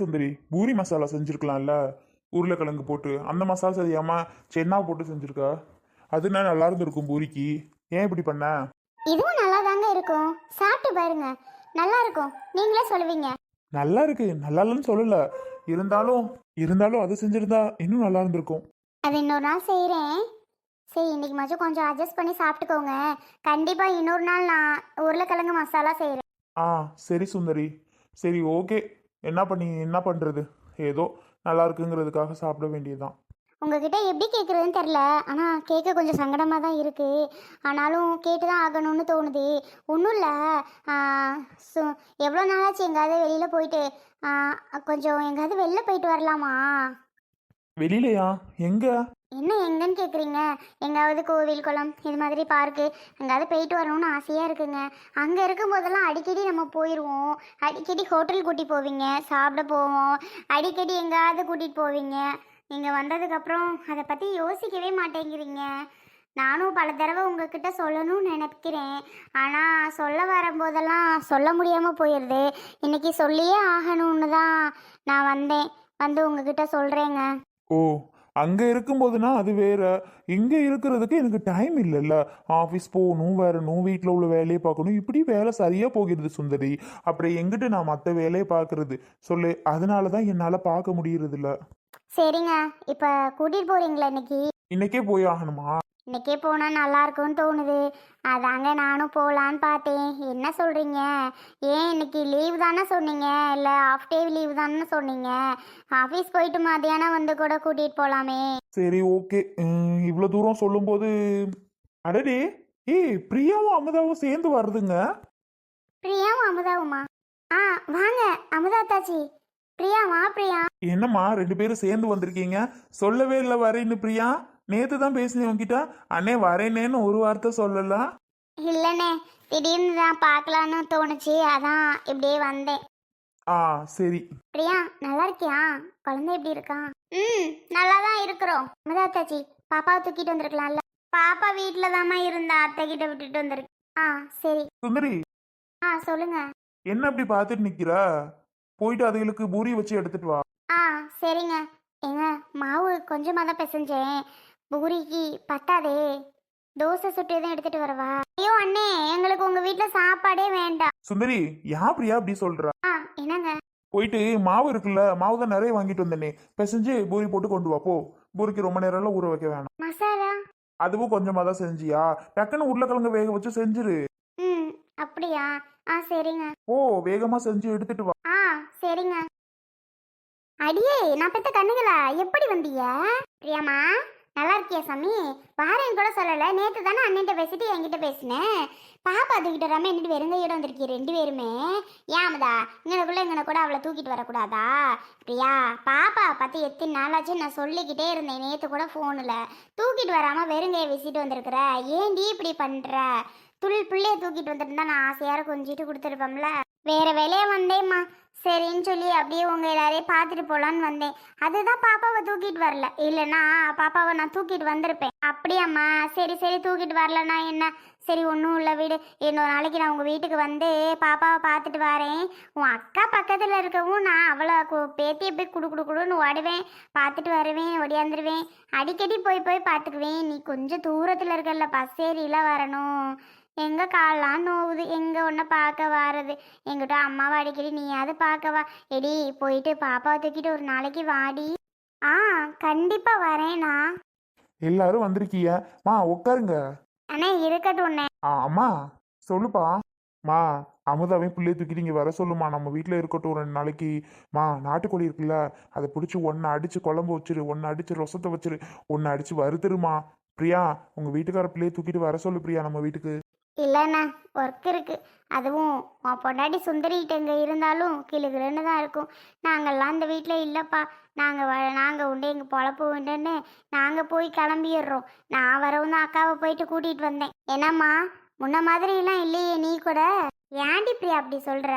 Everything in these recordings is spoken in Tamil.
சுந்தரி பூரி மசாலா செஞ்சுருக்கலாம்ல? உருளைக்கிழங்கு போட்டு. அந்த மசாலா செய்யாம சென்னா போட்டு செஞ்சுருக்கா? அதுனா நல்லா இருந்திருக்கும் பூரிக்கு? ஏன் இப்படி பண்ண? இதுவும் நல்லா தாங்க இருக்கும். சாப்பிட்டு பாருங்க. நல்லா இருக்கும். நீங்களே சொல்லுவீங்க. நல்லா இருக்கு. நல்லா இல்லைன்னு சொல்லல. இருந்தாலும் இருந்தாலும் அது செஞ்சிருந்தா இன்னும் நல்லா இருந்திருக்கும். அது இன்னொரு நாள் செய்கிறேன் சரி இன்னைக்கு மட்டும் கொஞ்சம் அட்ஜஸ்ட் பண்ணி சாப்பிட்டுக்கோங்க. கண்டிப்பாக இன்னொரு நாள் நான் உருளைக்கிழங்கு மசாலா செய்கிறேன் ஆ சரி சுந்தரி. சரி ஓகே என்ன பண்ணி என்ன பண்றது? ஏதோ நல்லா இருக்குங்கிறதுக்காக சாப்பிட வேண்டியதுதான். உங்ககிட்ட எப்படி கேட்குறதுன்னு தெரில ஆனால் கேட்க கொஞ்சம் சங்கடமாக தான் இருக்குது ஆனாலும் கேட்டு தான் ஆகணும்னு தோணுது. ஒன்றும் இல்லை. சு எவ்வளோ நாளாச்சு எங்கேயாவது வெளியில் போயிட்டு? கொஞ்சம் எங்கேயாவது வெளில போயிட்டு வரலாமா? வெளியிலயா? எங்க? என்ன எங்கன்னு கேட்குறீங்க எங்காவது கோவில் குளம் இது மாதிரி பார்க்கு எங்காவது போயிட்டு வரணும்னு ஆசையாக இருக்குங்க. அங்கே இருக்கும்போதெல்லாம் அடிக்கடி நம்ம போயிடுவோம் அடிக்கடி ஹோட்டல் கூட்டி போவீங்க சாப்பிட போவோம். அடிக்கடி எங்காவது கூட்டிகிட்டு போவீங்க. நீங்கள் வந்ததுக்கப்புறம் அதை பற்றி யோசிக்கவே மாட்டேங்கிறீங்க. நானும் பல தடவை உங்ககிட்ட சொல்லணும்னு நினைக்கிறேன். ஆனால் சொல்ல வரும்போதெல்லாம் சொல்ல முடியாமல் போயிடுது இன்னைக்கு சொல்லியே ஆகணும்னு தான் நான் வந்தேன். வந்து உங்ககிட்ட சொல்கிறேங்க ஓ அங்க இருக்கும்போதுனா அது வேற. இங்க இருக்கிறதுக்கு எனக்கு டைம் இல்லைல்ல. ஆஃபீஸ் போகணும் வரணும் வீட்டில் உள்ள வேலையை பார்க்கணும். இப்படி வேலை சரியா போகிறது சுந்தரி. அப்புறம் எங்கிட்ட நான் மற்ற வேலையை பார்க்கறது. சொல்லு அதனால தான் என்னால் பார்க்க முடியறது இல்ல சரிங்க. இப்போ கூட்டிகிட்டு போகிறீங்களா இன்னைக்கு? இன்னைக்கே போய் ஆகணுமா? இன்னைக்கே போனால் நல்லா இருக்கும்னு தோணுது. அதாங்க நானும் போகலான்னு பார்த்தேன். என்ன சொல்கிறீங்க ஏன் இன்னைக்கு லீவ் தானே சொன்னீங்க? இல்லை ஆஃப் டே லீவ் தானே சொன்னீங்க? ஆஃபீஸ் போயிட்டு மதியானம் வந்து கூட கூட்டிகிட்டு போகலாமே சரி ஓகே இவ்வளோ தூரம் சொல்லும்போது அடடே ஏய் பிரியாவும் அமுதாவும் சேர்ந்து வருதுங்க. பிரியாவும் அமுதாவுமா? ஆ வாங்க அமுதா தாச்சி பிரியா வா பிரியா. என்னம்மா ரெண்டு பேரும் சேர்ந்து வந்திருக்கீங்க? சொல்லவே இல்லை வரேன்னு பிரியா. நேத்து தான் பேசினேன் உங்ககிட்ட அண்ணே வரேனேன்னு ஒரு வார்த்தை சொல்லலாம் இல்லைண்ணே திடீர்னு தான் பார்க்கலான்னு தோணுச்சு. அதான் இப்படியே வந்தேன். ஆ சரி. பிரியா நல்லா இருக்கியா? குழந்தை எப்படி இருக்கா? ம் நல்லா தான் இருக்கிறோம். அமுதா தாச்சி பாப்பாவை தூக்கிட்டு வந்திருக்கலாம்ல. பாப்பா வீட்டில் தாம்மா இருந்தா அத்தை கிட்ட விட்டுட்டு வந்திருக்கு ஆ சரி. சுந்தரி. ஆ சொல்லுங்க. என்ன அப்படி பார்த்துட்டு நிக்கிற? போயிட்டு அதுகளுக்கு பூரி வச்சு எடுத்துட்டு வா. ஆ சரிங்க. ஏங்க மாவு கொஞ்சமாக தான் பிசைஞ்சேன். பூரிக்கு பத்தாதே. தோசை சுட்டு எதுவும் எடுத்துட்டு வரவா? ஐயோ அண்ணே எங்களுக்கு உங்க வீட்டில் சாப்பாடே வேண்டாம். சுந்தரி யா பிரியா அப்படி சொல்ற? ஆ என்னங்க? போயிட்டு மாவு இருக்குல்ல மாவு தான் நிறைய வாங்கிட்டு வந்தேனே. பிசைஞ்சு பூரி போட்டு கொண்டு வா போ. பூரிக்கு ரொம்ப நேரம்லாம் ஊற வைக்க வேணாம். மசாலா? அதுவும் கொஞ்சமாக தான் செஞ்சியா? டக்குன்னு உருளைக்கிழங்கு வேக வச்சு செஞ்சிரு. ம் அப்படியா? ஆ சரிங்க. ஓ வேகமா செஞ்சு எடுத்துட்டு வா. ஆ சரிங்க. அடியே நான் பெத்த கண்ணுங்களா? எப்படி வந்தீங்க? பிரியாமா நல்லா இருக்கியா சாமி? வாரேன்னு கூட சொல்லலை. நேற்று தானே அண்ணன்ட்ட பேசிட்டு என்கிட்ட பேசினேன் பாப்பா தூக்கிட்டு வராமல் என்னட்டு வெறுங்கையோட வந்திருக்கீங்க ரெண்டு பேருமே. ஏமதா இங்கனக்குள்ளே இங்கன கூட அவளை தூக்கிட்டு வரக்கூடாதா? பிரியா பாப்பா பார்த்து எத்தனை நாளாச்சு நான் சொல்லிக்கிட்டே இருந்தேன் நேற்று கூட ஃபோனில் தூக்கிட்டு வராமல் வெறுங்கையை வீசிட்டு வந்திருக்கிற. ஏன்டி இப்படி பண்ணுற துள் பிள்ளைய தூக்கிட்டு வந்துருந்தா நான் ஆசையாக கொஞ்சிட்டு கொடுத்துருப்போம்ல. வேற வேலையை வந்தேம்மா. சரின்னு சொல்லி அப்படியே உங்க எல்லாரையும் பார்த்துட்டு போலான்னு வந்தேன். அதுதான் பாப்பாவை தூக்கிட்டு வரல. இல்லைன்னா பாப்பாவை நான் தூக்கிட்டு வந்திருப்பேன். அப்படியாம்மா? சரி சரி தூக்கிட்டு வரலன்னா என்ன? சரி ஒன்றும் இல்லை வீடு. இன்னொரு நாளைக்கு நான் உங்கள் வீட்டுக்கு வந்து பாப்பாவை பார்த்துட்டு வரேன். உன் அக்கா பக்கத்தில் இருக்கவும் நான் அவளை கு- பேத்தியை போய் குடு குடு குடுன்னு ஓடுவேன். பார்த்துட்டு வருவேன் ஒடியாந்துருவேன். அடிக்கடி போய் போய் பார்த்துக்குவேன். நீ கொஞ்சம் தூரத்தில் இருக்கல பஸ் ஏறியில் வரணும். எங்கே கால்லாம் நோவுது? எங்கே ஒன்றை பார்க்க வாரது? எங்கிட்ட அம்மாவை அடிக்கடி நீயாவது பார்க்கவா எடி போயிட்டு பாப்பாவை தூக்கிட்டு ஒரு நாளைக்கு வாடி. ஆ கண்டிப்பாக வரேண்ணா எல்லாரும் வந்திருக்கீங்க. மா உட்காருங்க. அண்ணே இருக்கட்டும் ஆ அம்மா சொல்லுப்பா. மா அமுதாவையும் பிள்ளைய தூக்கிட்டு இங்கே வர சொல்லுமா. நம்ம வீட்டில் இருக்கட்டும் ரெண்டு நாளைக்கு. மா நாட்டுக்கோழி இருக்குல்ல அதை பிடிச்சி ஒன்று அடித்து குழம்பு வச்சிரு ஒன்று அடித்து ரசத்தை வச்சிரு ஒன்று அடித்து வறுத்துருமா. பிரியா உங்கள் வீட்டுக்கார பிள்ளைய தூக்கிட்டு வர சொல்லு பிரியா நம்ம வீட்டுக்கு. இல்லைண்ணா ஒர்க் இருக்குது அதுவும் உன் பொண்டாட்டி சுந்தரிகிட்ட இங்கே இருந்தாலும் கிளுகிளுன்னு தான் இருக்கும். நாங்கள்லாம் இந்த வீட்டில் இல்லைப்பா. நாங்கள் வ நாங்கள் உண்டு எங்கள் பொழப்பு உண்டுன்னு நாங்கள் போய் கிளம்பிடுறோம். நான் வரவும் தான் அக்காவை போயிட்டு கூட்டிகிட்டு வந்தேன். என்னம்மா முன்ன மாதிரிலாம் இல்லையே நீ கூட? ஏன்டி பிரியா அப்படி சொல்கிற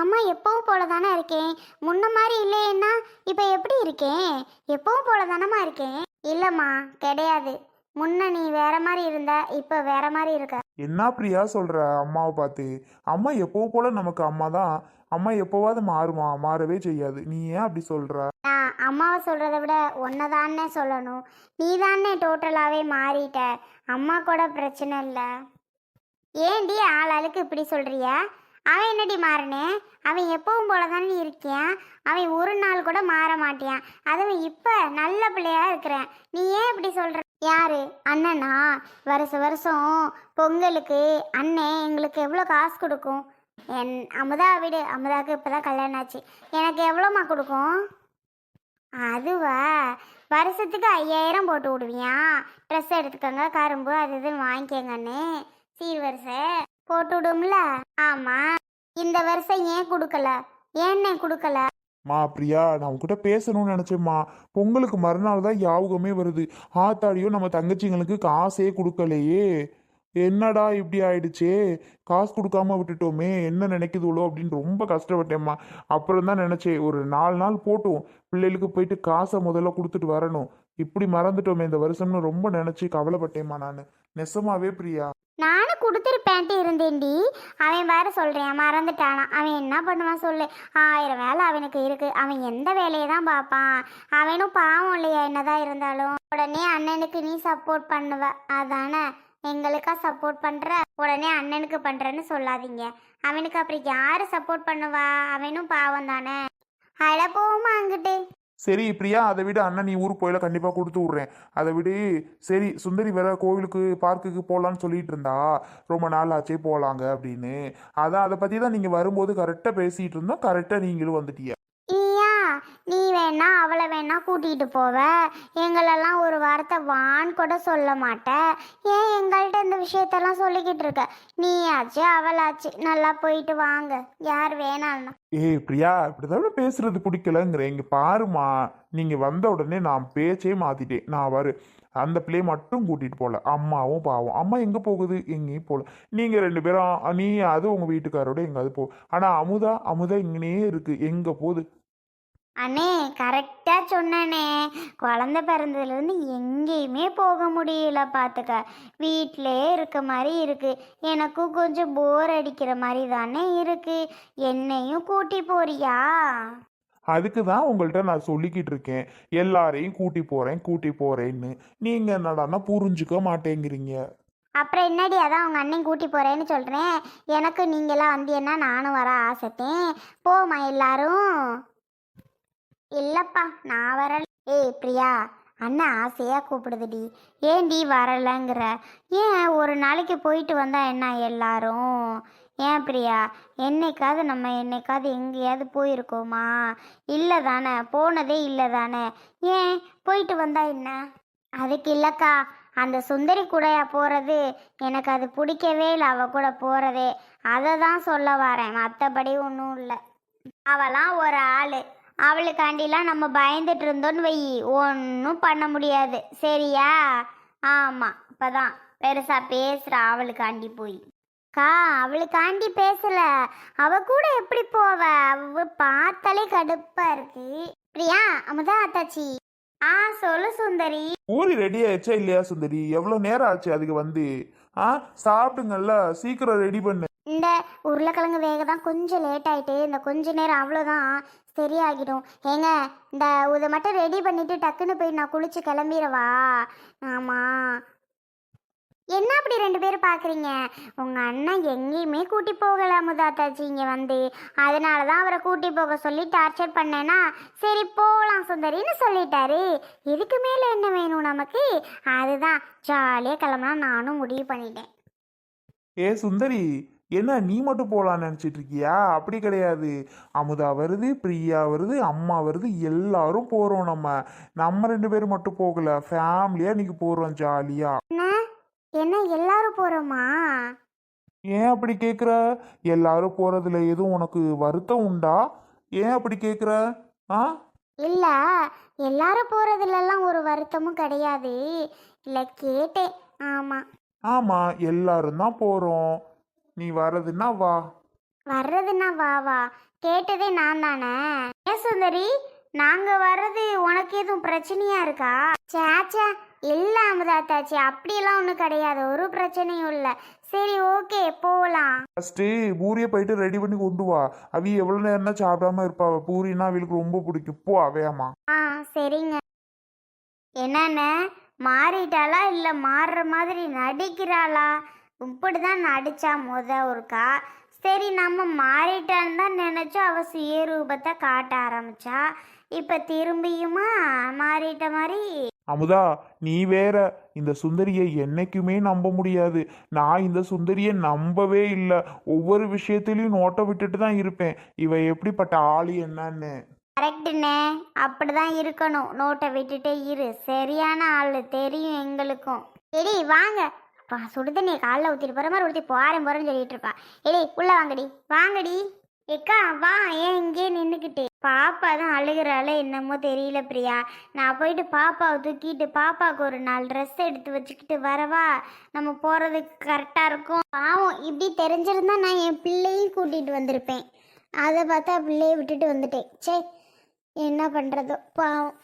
அம்மா எப்பவும் போல தானே இருக்கேன். முன்ன மாதிரி இல்லையேன்னா இப்போ எப்படி இருக்கேன்? எப்பவும் போல தானம்மா இருக்கேன்? இல்லைம்மா கிடையாது. முன்ன நீ வேற மாதிரி இருந்த இப்போ வேற மாதிரி இருக்க. என்ன பிரியா சொல்கிற அம்மாவை பார்த்து? அம்மா எப்போ போல நமக்கு அம்மா தான். அம்மா எப்போவாது மாறுமா மாறவே செய்யாது. நீ ஏன் அப்படி சொல்கிற நான் அம்மாவை சொல்கிறத விட ஒன்றை தானே சொல்லணும். நீ தானே டோட்டலாகவே மாறிட்ட. அம்மா கூட பிரச்சனை இல்லை. ஏன்டி ஆளாளுக்கு இப்படி சொல்கிறிய அவன் என்னடி மாறினே? அவன் எப்பவும் போல தானே இருக்கியான் அவன் ஒரு நாள் கூட மாற மாட்டியான் அதுவும் இப்போ நல்ல பிள்ளையா இருக்கிறேன். நீ ஏன் இப்படி சொல்கிற யார்? அண்ணனா? வருஷ வருஷம் பொங்கலுக்கு அண்ணன் எங்களுக்கு எவ்வளோ காசு கொடுக்கும்? என் அமுதா வீடு அமுதாவுக்கு இப்போ தான் கல்யாணம் ஆச்சு. எனக்கு எவ்வளோம்மா கொடுக்கும்? அதுவா? வருஷத்துக்கு ஐயாயிரம் போட்டு விடுவியா? ட்ரெஸ் எடுத்துக்கோங்க கரும்பு அது இதுன்னு வாங்கிக்கங்கன்னு சீர் வரிசை போட்டு விடும்ல? ஆமாம் இந்த வருஷம் ஏன் கொடுக்கல? ஏன்னே கொடுக்கல? மா பிரியா நான் உங்ககிட்ட பேசணும்னு நினைச்சேம்மா பொங்கலுக்கு மறுநாள் தான் யாவுகமே வருது. ஆத்தாடியும் நம்ம தங்கச்சிங்களுக்கு காசே கொடுக்கலையே. என்னடா இப்படி ஆயிடுச்சே? காசு கொடுக்காம விட்டுட்டோமே என்ன நினைக்குதுளோ அப்படின்னு ரொம்ப கஷ்டப்பட்டேம்மா அப்புறம் தான் நினைச்சேன் ஒரு நாலு நாள் போட்டோம். பிள்ளைகளுக்கு போயிட்டு காசை முதல்ல கொடுத்துட்டு வரணும். இப்படி மறந்துட்டோமே இந்த வருஷம்னு ரொம்ப நினச்சி கவலைப்பட்டேம்மா நான். நெசமாவே பிரியா. நானும் கொடுத்துருப்பேன்ட்டு இருந்தேன்டி. அவன் வேறு சொல்கிறேன் மறந்துட்டானா. அவன் என்ன பண்ணுவான் சொல்லு. ஆயிரம் வேலை அவனுக்கு இருக்கு. அவன் எந்த வேலையை தான் பார்ப்பான். அவனும் பாவம் இல்லையா என்னதான் இருந்தாலும். உடனே அண்ணனுக்கு நீ சப்போர்ட் பண்ணுவ. அதானே? எங்களுக்கா சப்போர்ட் பண்ணுற உடனே அண்ணனுக்கு பண்ணுறேன்னு சொல்லாதீங்க. அவனுக்கு அப்புறம் யார் சப்போர்ட் பண்ணுவா? அவனும் பாவம் தானே? அழப்போமா அங்கிட்டு. சரி பிரியா அதை விட. அண்ணன் நீ ஊருக்கு போயில கண்டிப்பாக கொடுத்து விட்றேன். அதை விட. சரி சுந்தரி வேற கோவிலுக்கு பார்க்குக்கு போகலான்னு சொல்லிட்டு இருந்தா. ரொம்ப நாள் ஆச்சே போகலாங்க அப்படின்னு. அதான் அதை பற்றி தான் நீங்கள் வரும்போது கரெக்டாக பேசிகிட்டு இருந்தோம். கரெக்டாக நீங்களும் வந்துட்டீங்க. நீ வேணா அவளை வேணா கூட்டிகிட்டு போவ. எங்களெல்லாம் ஒரு வார்த்தை வான் கூட சொல்ல மாட்ட. ஏன் எங்கள்கிட்ட இந்த விஷயத்தெல்லாம் சொல்லிக்கிட்டு இருக்க? நீயாச்சு அவளாச்சு நல்லா போயிட்டு வாங்க. யார் வேணாம்னா ஏய் பிரியா இப்படிதான் பேசுறது பிடிக்கலங்கிற. இங்கே பாருமா நீங்கள் வந்த உடனே நான் பேச்சே மாற்றிட்டேன் நான் வரு. அந்த பிள்ளையை மட்டும் கூட்டிகிட்டு போகல அம்மாவும் பாவம். அம்மா எங்கே போகுது? எங்கேயும் போகல நீங்கள் ரெண்டு பேரும் நீ அது உங்கள் வீட்டுக்காரோட எங்காவது போ. ஆனால் அமுதா அமுதா இங்கேயே இருக்கு. எங்கே போகுது? அண்ணே கரெக்டாக சொன்னனே. குழந்த பிறந்ததுலேருந்து எங்கேயுமே போக முடியல பார்த்துக்க வீட்டிலே இருக்க மாதிரி இருக்கு. எனக்கும் கொஞ்சம் போர் அடிக்கிற மாதிரி தானே இருக்கு. என்னையும் கூட்டி போறியா? அதுக்கு தான் உங்கள்கிட்ட நான் சொல்லிக்கிட்டு இருக்கேன். எல்லாரையும் கூட்டி போகிறேன் கூட்டி போகிறேன்னு நீங்கள் என்னடான்னா புரிஞ்சுக்க மாட்டேங்கிறீங்க. அப்புறம் என்னடி அதான் உங்கள் அண்ணன் கூட்டி போகிறேன்னு சொல்கிறேன் எனக்கு நீங்களாம் வந்தீங்கன்னா நானும் வர ஆசைத்தேன் போமா எல்லாரும். இல்லைப்பா நான் வரல. ஏய் பிரியா அண்ணன் ஆசையாக கூப்பிடுதுடி. ஏன்டி வரலைங்கிற? ஏன் ஒரு நாளைக்கு போயிட்டு வந்தா என்ன எல்லாரும்? ஏன் பிரியா என்னைக்காவது நம்ம என்னைக்காவது எங்கேயாவது போயிருக்கோமா? இல்லை தானே போனதே இல்லை தானே ஏன் போயிட்டு வந்தா என்ன? அதுக்கு இல்லைக்கா அந்த சுந்தரி கூடயா போகிறது எனக்கு அது பிடிக்கவே இல்லை அவ கூட போகிறதே அதை தான் சொல்ல வரேன் மற்றபடி ஒன்றும் இல்லை. அவளாம் ஒரு ஆள். அவளுக்காண்டிலாம் நம்ம பயந்துட்டு இருந்தோன்னு வை. ஒன்றும் பண்ண முடியாது. சரியா? ஆமாம் இப்போதான். பெருசாக பேசுகிறா அவளுக்காண்டி போய். கா அவளுக்காண்டி பேசல. அவ கூட எப்படி போவ? அவ பார்த்தாலே கடுப்பா இருக்கு. பிரியா அமுதா அத்தாச்சி. ஆ சொல்லு சுந்தரி. பூரி ரெடி ஆயிடுச்சா இல்லையா சுந்தரி? எவ்வளோ நேரம் ஆச்சு அதுக்கு வந்து? ஆ சாப்பிடுங்கல்ல. சீக்கிரம் ரெடி பண்ணு. இந்த உருளைக்கிழங்கு வேக தான் கொஞ்சம் லேட் ஆகிட்டு இந்த கொஞ்ச நேரம் அவ்வளோதான் சரியாகிடும். ஏங்க இந்த இதை மட்டும் ரெடி பண்ணிட்டு டக்குன்னு போய் நான் குளிச்சு கிளம்பிடவா? ஆமாம் என்ன அப்படி ரெண்டு பேரும் பார்க்குறீங்க உங்கள் அண்ணன் எங்கேயுமே கூட்டி போகலை முதாத்தாச்சி இங்கே வந்து. அதனால தான் அவரை கூட்டி போக சொல்லி டார்ச்சர் பண்ணேன்னா சரி போகலாம் சுந்தரின்னு சொல்லிட்டாரு. இதுக்கு மேலே என்ன வேணும் நமக்கு? அதுதான். ஜாலியாக கிளம்புனா நானும் முடிவு பண்ணிட்டேன். ஏ சுந்தரி என்ன நீ மட்டும் போகலான்னு நினச்சிட்டு இருக்கியா? அப்படி கிடையாது. அமுதா வருது பிரியா வருது அம்மா வருது எல்லாரும் போகிறோம் நம்ம. நம்ம ரெண்டு பேரும் மட்டும் போகல. ஃபேமிலியாக இன்னைக்கு போகிறோம் ஜாலியாக என்ன எல்லாரும் போகிறோமா ஏன் அப்படி கேட்குற எல்லாரும் போகிறதுல எதுவும் உனக்கு வருத்தம் உண்டா? ஏன் அப்படி கேட்குற ஆ? இல்லை எல்லாரும் போகிறதுலலாம் ஒரு வருத்தமும் கிடையாது. இல்லை கேட்டேன். ஆமாம் ஆமாம் எல்லாரும் தான் போகிறோம் நீ வர்றதுன்னா வா. வர்றதுன்னா வா வா. கேட்டதே நான் தானே? ஏன் சுந்தரி? நாங்கள் வர்றது உனக்கு எதுவும் பிரச்சனையா இருக்கா? சேச்சா இல்லை அமுதாத்தாச்சி அப்படியெல்லாம் ஒன்றும் கிடையாது. ஒரு பிரச்சனையும் இல்லை. சரி ஓகே. போகலாம் ஃபஸ்ட்டு பூரியை போயிட்டு ரெடி பண்ணி கொண்டு வா. அவி எவ்வளோ நேரம்னா சாப்பிடாம இருப்பாவ பூரினா அவளுக்கு ரொம்ப பிடிக்கும். போ அவையாமா ஆ சரிங்க. என்னண்ணே மாறிட்டாளா இல்லை மாறுற மாதிரி நடிக்கிறாளா? இப்படிதான் நடிச்சா முத ஒருக்கா? சரி நம்ம மாறிட்டான்னு தான் நினச்சோம். அவ சுயரூபத்தை காட்ட ஆரம்பிச்சா. இப்போ திரும்பியுமா? மாறிட்ட மாதிரி. அமுதா நீ வேற இந்த சுந்தரியை என்னைக்குமே நம்ப முடியாது. நான் இந்த சுந்தரியை நம்பவே இல்லை. ஒவ்வொரு விஷயத்திலையும் நோட்டை விட்டுட்டு தான் இருப்பேன். இவ எப்படிப்பட்ட ஆளு என்னன்னு. கரெக்டுண்ணே அப்படிதான் இருக்கணும். நோட்டை விட்டுட்டே இரு. சரியான ஆள். தெரியும் எங்களுக்கும். எடி வாங்க. பா சுடுதண்ணி காலைல ஊற்றிட்டு போகிற மாதிரி ஊற்றி போகிறேன் போகிறேன்னு சொல்லிட்டு இருப்பா. ஏடி உள்ளே வாங்கடி. வாங்கடி. ஏக்கா வா ஏன் இங்கே நின்றுக்கிட்டு பாப்பா தான் அழுகிறாளே என்னமோ தெரியல பிரியா. நான் போயிட்டு பாப்பாவை தூக்கிட்டு பாப்பாவுக்கு ஒரு நாலு ட்ரெஸ் எடுத்து வச்சுக்கிட்டு வரவா நம்ம போகிறதுக்கு கரெக்டாக இருக்கும். பாவம் இப்படி தெரிஞ்சிருந்தா நான் என் பிள்ளையும் கூட்டிகிட்டு வந்திருப்பேன். அதை பார்த்தா பிள்ளையை விட்டுட்டு வந்துட்டேன். சே என்ன பண்ணுறதோ பாவம்.